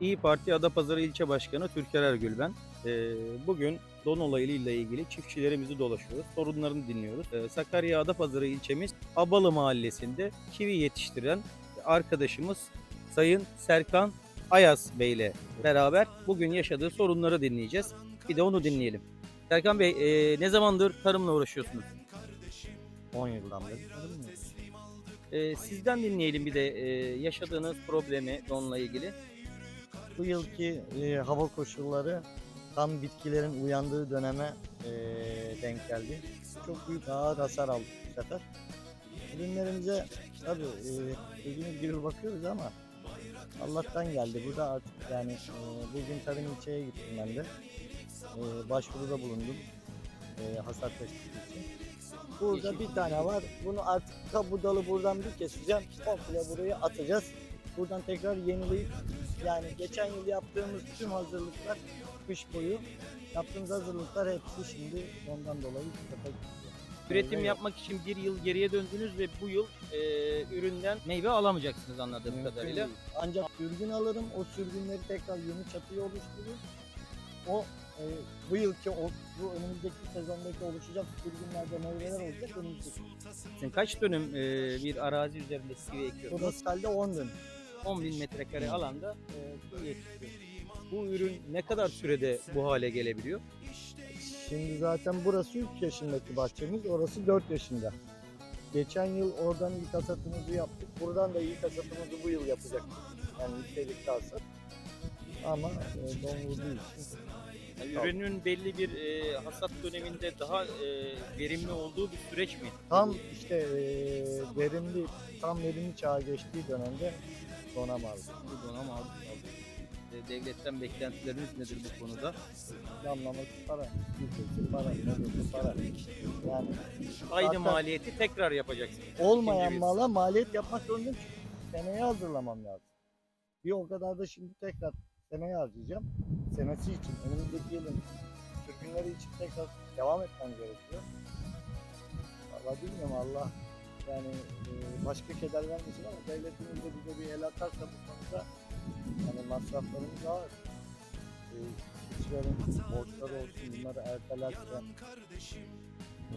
İyi Parti Adapazarı İlçe Başkanı Türker Ergül ben. Ee, bugün don olayıyla ilgili çiftçilerimizi dolaşıyoruz, sorunlarını dinliyoruz. Ee, Sakarya Adapazarı ilçemiz Abalı Mahallesi'nde kivi yetiştiren arkadaşımız Sayın Serkan Ayaz Bey ile beraber bugün yaşadığı sorunları dinleyeceğiz. Bir de onu dinleyelim. Serkan Bey e, ne zamandır tarımla uğraşıyorsunuz? 10 yıldan beri tarım mı? Ee, sizden dinleyelim bir de e, yaşadığınız problemi donla ilgili. Bu yılki e, hava koşulları tam bitkilerin uyandığı döneme e, denk geldi. Çok büyük ağır hasar aldık bu sefer. Ürünlerimize tabii e, dediğiniz gibi bakıyoruz ama Allah'tan geldi. Bu da artık yani e, bugün tarım ilçeye gittim ben de. E, başvuruda bulundum. E, hasar tespiti için. Burada bir tane var. Bunu artık kabudalı dalı buradan bir keseceğim. Komple burayı atacağız. Buradan tekrar yenileyip yani geçen yıl yaptığımız tüm hazırlıklar kış boyu yaptığımız hazırlıklar hepsi şimdi ondan dolayı gidiyor. Üretim yapmak için bir yıl geriye döndünüz ve bu yıl e, üründen meyve alamayacaksınız anladığım Mümkün kadarıyla. değil. Ancak sürgün alırım. O sürgünleri tekrar yeni çatıya oluşturur. O e, bu yılki o, bu önümüzdeki sezondaki oluşacak sürgünlerde meyveler olacak önümüzdeki. Sizin kaç dönüm e, bir arazi üzerinde kivi ekiyorsunuz? Burası halde 10 dönüm. 10 bin metrekare alanda e, kivi yetiştiriyorsunuz. Bu ürün ne kadar sürede bu hale gelebiliyor? Şimdi zaten burası 3 yaşındaki bahçemiz, orası 4 yaşında. Geçen yıl oradan ilk hasatımızı yaptık. Buradan da ilk hasatımızı bu yıl yapacaktık. Yani nitelikli hasat. Ama e, don vurduğu için Yani Tamam. ürünün belli bir e, hasat döneminde daha e, verimli olduğu bir süreç mi? tam işte e, verimli, tam verimli çağa geçtiği dönemde dona maruz. Bu dona maruz kaldı. E, devletten beklentileriniz nedir bu konuda? Damlaması para, gübresi para, mazotü para. Yani Aynı Zaten- maliyeti tekrar yapacaksınız. olmayan İkinci bir- mala maliyet yapmak zorundayım çünkü seneye hazırlamam lazım. Bir o kadar da şimdi tekrar seneye harcayacağım. Senesi için, önümüzdeki yılın sürgünleri için tekrar devam etmem gerekiyor. Valla bilmiyorum Allah yani e, başka keder vermesin ama devletimiz de bize bir el atarsa bu konuda yani masraflarımız ağır. E, çiftçilerin borçları olsun bunları ertelerse e,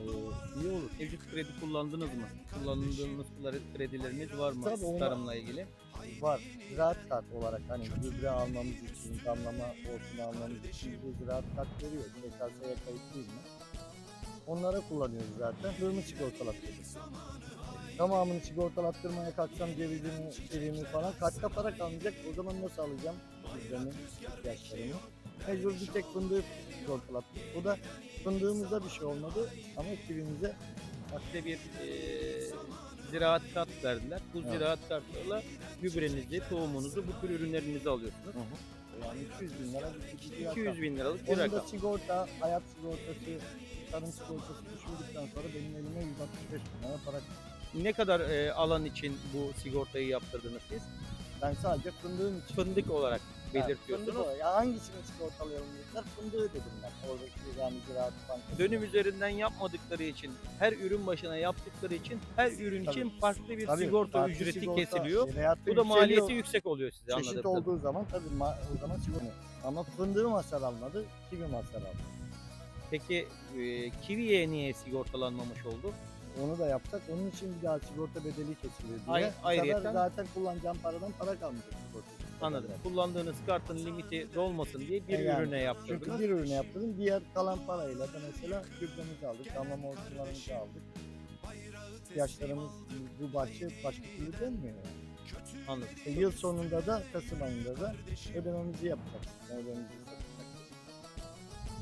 iyi olur. Mevcut kredi kullandınız mı? Kullandığınız kredileriniz var mı Tabii tarımla ilgili? var. Ziraat kart olarak hani gübre almamız için, damlama hortumu almamız için bize ziraat kart veriyor. SKS'ye kayıtlıyız mı? Onlara kullanıyoruz zaten. Durumu sigortalattırıyoruz. Tamamını sigortalattırmaya kalksam cevizimi, çeliğimi falan kartta para kalmayacak. O zaman nasıl alacağım gübremi, ihtiyaçlarımı? Mecbur bir tek fındığı sigortalattık. Bu da fındığımızda bir şey olmadı ama kivimize Size bir e, ziraat kart verdiler. Bu Evet. ziraat kartlarla gübrenizi, tohumunuzu, bu tür ürünlerinizi alıyorsunuz. yani 200 bin lira bir ciddi rakam. 200 bin liralık bir Onun da rakam. sigorta, hayat sigortası, tarım sigortası düşürdükten sonra benim elime 165 bin lira para. Ne kadar e, alan için bu sigortayı yaptırdınız siz? Ben sadece fındığım için. Fındık olarak Yani belirtiyorsunuz. fındık o. Ya hangisini sigortalayalım dediler, fındığı dedim ben. Oradaki yani ziraat bankası. Dönüm üzerinden yapmadıkları için, her ürün başına yaptıkları için her ürün Tabii. için farklı bir Tabii, sigorta farklı ücreti sigorta, kesiliyor. Bu da yükseliyor. maliyeti yüksek oluyor size Çeşit anladığım olduğu zaman tabii ma- o zaman sigorta. Ama fındığım hasar almadı, kivim hasar aldı. Peki e, kiviye niye sigortalanmamış oldu? Onu da yapsak, onun için bir daha sigorta bedeli kesiliyor diye. Ay- Bu sefer zaten kullanacağım paradan para kalmayacak sigorta. Anladım. Kullandığınız kartın limiti dolmasın diye bir E yani, ürüne yaptırdınız. Çünkü bir ürüne yaptırdım. Diğer kalan parayla da mesela gübremizi aldık, damlama hortumlarımızı aldık. İhtiyaçlarımız bu bahçe başka türlü dönmüyor yani. Anladım. İşte yıl sonunda da Kasım ayında da ödememizi yapacağız. Ödememizi satacağız.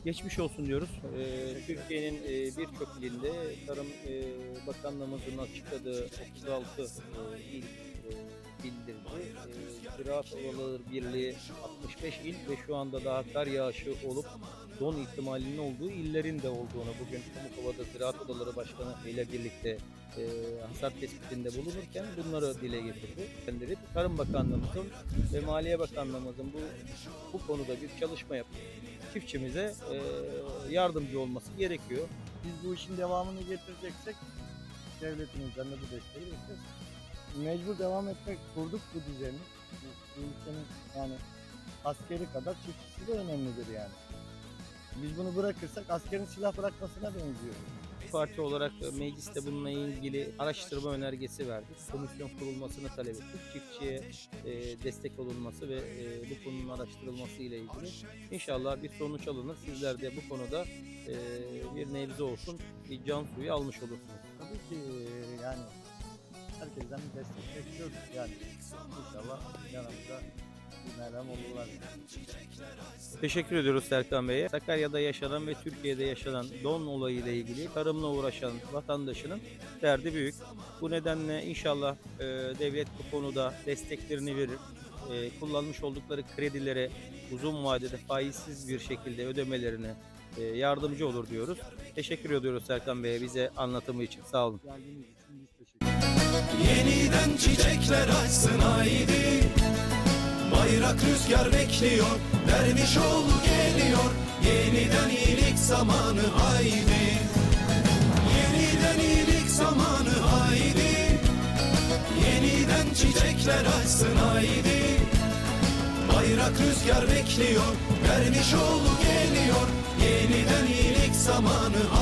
Geçmiş olsun diyoruz. Ee, Türkiye'nin e, birçok ilinde Tarım e, Bakanlığımızın açıkladığı 36 e, il e, bildirdi. E, Ziraat Birliği 65 il ve şu anda daha kar yağışı olup don ihtimalinin olduğu illerin de olduğunu bugün Pamukova'da Ziraat Odaları Başkanı ile birlikte e, hasar tespitinde bulunurken bunları dile getirdi. Kendileri Tarım Bakanlığımızın ve Maliye Bakanlığımızın bu bu konuda bir çalışma yapıp çiftçimize e, yardımcı olması gerekiyor. Biz bu işin devamını getireceksek devletimizden de bu desteği bekleriz. Mecbur devam etmek kurduk bu düzeni. Bu, ülkenin yani askeri kadar çiftçisi de önemlidir yani. Biz bunu bırakırsak askerin silah bırakmasına benziyor. Parti olarak e, mecliste bununla ilgili araştırma önergesi verdik. Komisyon kurulmasını talep ettik. Çiftçiye e, destek olunması ve e, bu konunun araştırılması ile ilgili. İnşallah bir sonuç alınır. Sizler de bu konuda e, bir nebze olsun bir can suyu almış olursunuz. Tabii ki yani herkesten bir destek bekliyoruz yani. İnşallah yanımıza Teşekkür ediyoruz Serkan Bey'e. Sakarya'da yaşanan ve Türkiye'de yaşanan don olayı ile ilgili tarımla uğraşan vatandaşının derdi büyük. Bu nedenle inşallah e, devlet bu konuda desteklerini verir. E, kullanmış oldukları kredileri uzun vadede faizsiz bir şekilde ödemelerine e, yardımcı olur diyoruz. Teşekkür ediyoruz Serkan Bey'e bize anlatımı için. Sağ olun. Yeniden çiçekler açsın haydi Bayrak rüzgar bekliyor Derviş ol geliyor. Yeniden iyilik zamanı haydi. Yeniden iyilik zamanı haydi. Yeniden çiçekler açsın haydi. Bayrak rüzgar bekliyor Derviş ol geliyor. Yeniden iyilik zamanı haydi